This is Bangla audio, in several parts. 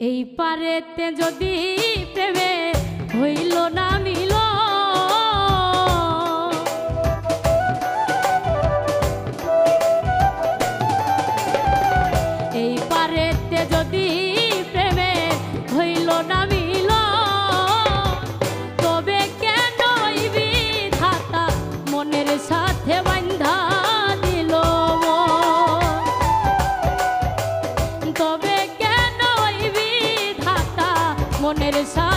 এই পারেতে যদি প্রেমে হইল না মিল মনের সাথে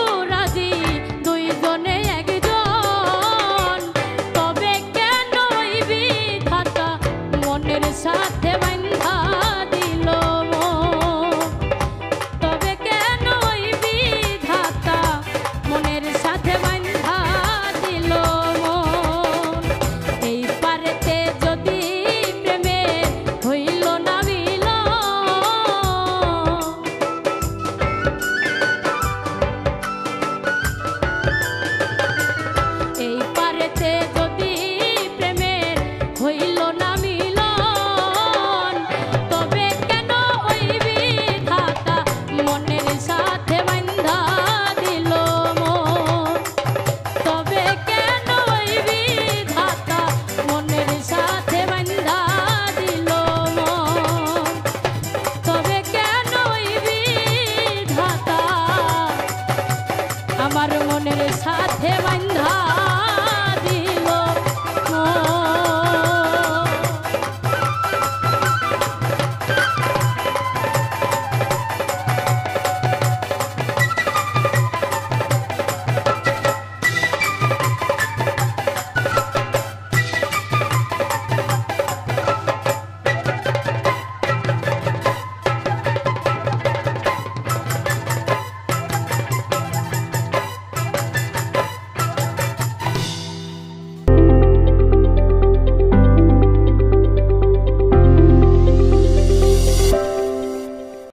essa até mais. আমার